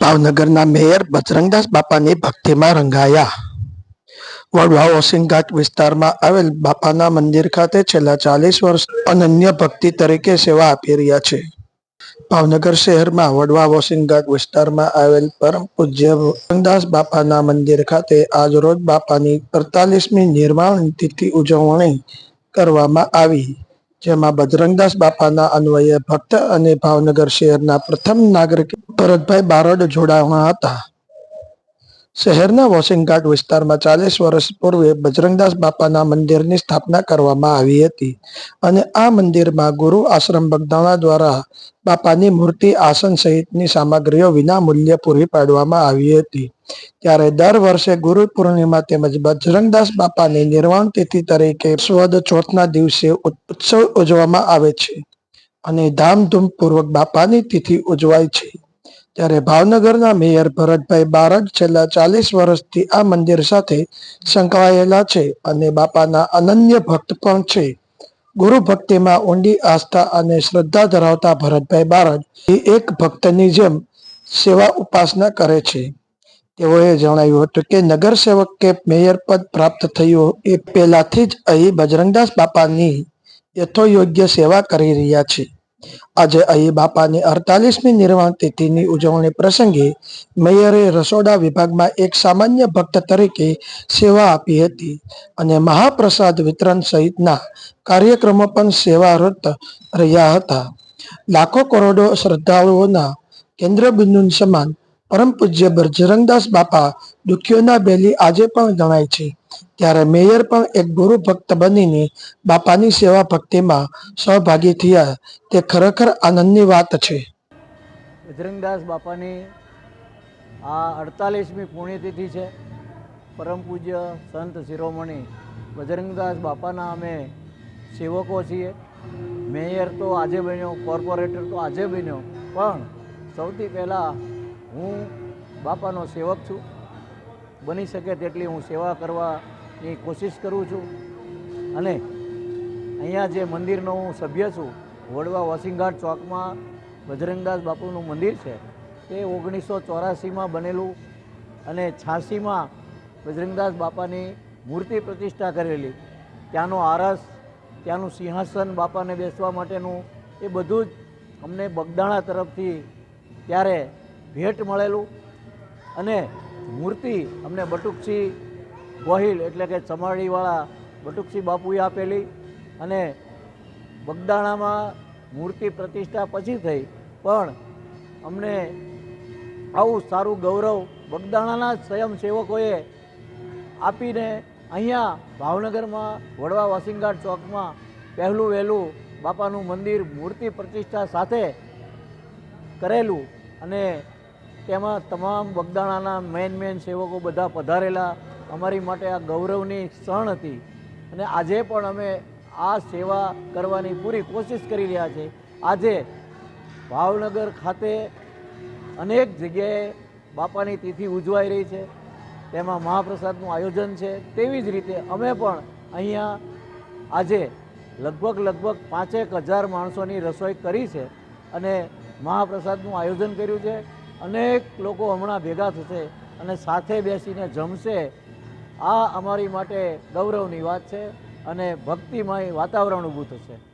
ભાવનગરના મેયર બજરંગદાસ બાપાની ભક્તિમાં રંગાયા. વડવા ઓસિંગાટ વિસ્તારમાં આવેલ બાપાના મંદિર ખાતે છેલ્લા ચાલીસ વર્ષ અનન્ય ભક્તિ તરીકે સેવા આપી રહ્યા છે. ભાવનગર શહેરમાં વડવા વોશિંગઘાટ વિસ્તારમાં આવેલ પરમ પૂજ્ય બજરંગદાસ બાપાના મંદિર ખાતે આજરોજ બાપાની અડતાલીસમી નિર્વાણ તિથિ ઉજવણી કરવામાં આવી. જેમાં બજરંગદાસ બાપાના અન્વયે ભક્ત અને ભાવનગર શહેરના પ્રથમ નાગરિક ભરતભાઈ બારડ જોડાણા હતા. શહેરના વોશિંગઘાટ વિસ્તારમાં ચાલીસ વર્ષ પૂર્વે બજરંગદાસ બાપાના મંદિરની સ્થાપના કરવામાં આવી હતી અને આ મંદિરમાં ગુરુ આશ્રમ બગદાણા દ્વારા બાપાની મૂર્તિ આસન સહિતની સામગ્રીઓ વિના મૂલ્યે પૂરી પાડવામાં આવી હતી. ત્યારે દર વર્ષે ગુરુ પૂર્ણિમા તેમજ બજરંગદાસ બાપાની નિર્વાણ તિથિ તરીકે સ્વદ ચોથના દિવસે ઉત્સવ ઉજવવામાં આવે છે અને ધામધૂમપૂર્વક બાપાની તિથિ ઉજવાય છે. ત્યારે ભાવનગરના મેયર ભરતભાઈ બારડ છેલ્લા ચાલીસ વર્ષથી આ મંદિર સાથે સંકળાયેલા છે અને બાપાના અનન્ય ભક્ત પણ છે. ગુરુ ભક્તિમાં ઊંડી આસ્થા અને શ્રદ્ધા ધરાવતા ભરતભાઈ બારડ એ એક ભક્તની જેમ સેવા ઉપાસના કરે છે. તેઓએ જણાવ્યું હતું કે નગર સેવક કે મેયર પદ પ્રાપ્ત થયું એ પહેલાથી જ અહીં બજરંગદાસ બાપાની યથોયોગ્ય સેવા કરી રહ્યા છે. આજે અહીં બાપાની અડતાલીસમી નિર્વાણ તિથિની ઉજવણી પ્રસંગે મેયરે રસોડા વિભાગમાં એક સામાન્ય ભક્ત તરીકે સેવા આપી હતી અને મહાપ્રસાદ વિતરણ સહિતના કાર્યક્રમો પણ સેવારત રહ્યા હતા. લાખો કરોડો શ્રદ્ધાળુઓના કેન્દ્રબિંદુ સમાન પરમ પૂજ્ય બજરંગદાસ બાપા દુખીઓના બેલી આજે પણ ગણાય છે. ત્યારે મેયર પણ એક ગુરુ ભક્ત બનીને બાપાની સેવા ભક્તિમાં સહભાગી થયા. તે ખરેખર આનંદની વાત છે. બજરંગદાસ બાપાની આ અડતાલીસમી પુણ્યતિથિ છે. પરમ પૂજ્ય સંત શિરોમણી બજરંગદાસ બાપાના અમે સેવકો છીએ. મેયર તો આજે બન્યો, કોર્પોરેટર તો આજે બન્યો. પણ સૌથી પહેલાં હું બાપાનો સેવક છું. બની શકે તેટલી હું સેવા કરવાની કોશિશ કરું છું. અને અહીંયા જે મંદિરનો હું સભ્ય છું, વડવા વોશિંગઘાટ ચોકમાં બજરંગદાસ બાપુનું મંદિર છે, તે ઓગણીસો ચોરાસીમાં બનેલું અને છ્યાસીમાં બજરંગદાસ બાપાની મૂર્તિ પ્રતિષ્ઠા કરેલી. ત્યાંનો આરસ, ત્યાંનું સિંહાસન બાપાને બેસવા માટેનું એ બધું જ અમને બગદાણા તરફથી ત્યારે ભેટ મળેલું. અને મૂર્તિ અમને બટુકસિંહ ગોહિલ એટલે કે ચમાડીવાળા બટુકસિંહ બાપુએ આપેલી અને બગદાણામાં મૂર્તિ પ્રતિષ્ઠા પછી થઈ. પણ અમને આવું સારું ગૌરવ બગદાણાના સ્વયંસેવકોએ આપીને અહીંયા ભાવનગરમાં વડવા વોશિંગઘાટ ચોકમાં પહેલું વહેલું બાપાનું મંદિર મૂર્તિ પ્રતિષ્ઠા સાથે કરેલું અને તેમાં તમામ બગદાણાના મેન મેન સેવકો બધા પધારેલા. અમારી માટે આ ગૌરવની ક્ષણ હતી. અને આજે પણ અમે આ સેવા કરવાની પૂરી કોશિશ કરી રહ્યા છે આજે ભાવનગર ખાતે અનેક જગ્યાએ બાપાની તિથિ ઉજવાઈ રહી છે. તેમાં મહાપ્રસાદનું આયોજન છે. તેવી જ રીતે અમે પણ અહીંયા આજે લગભગ લગભગ પાંચેક હજાર માણસોની રસોઈ કરી છે અને મહાપ્રસાદનું આયોજન કર્યું છે. અનેક લોકો હમણાં ભેગા થશે અને સાથે બેસીને જમશે. આ અમારી માટે ગૌરવની વાત છે અને ભક્તિમય વાતાવરણ ઊભું થશે.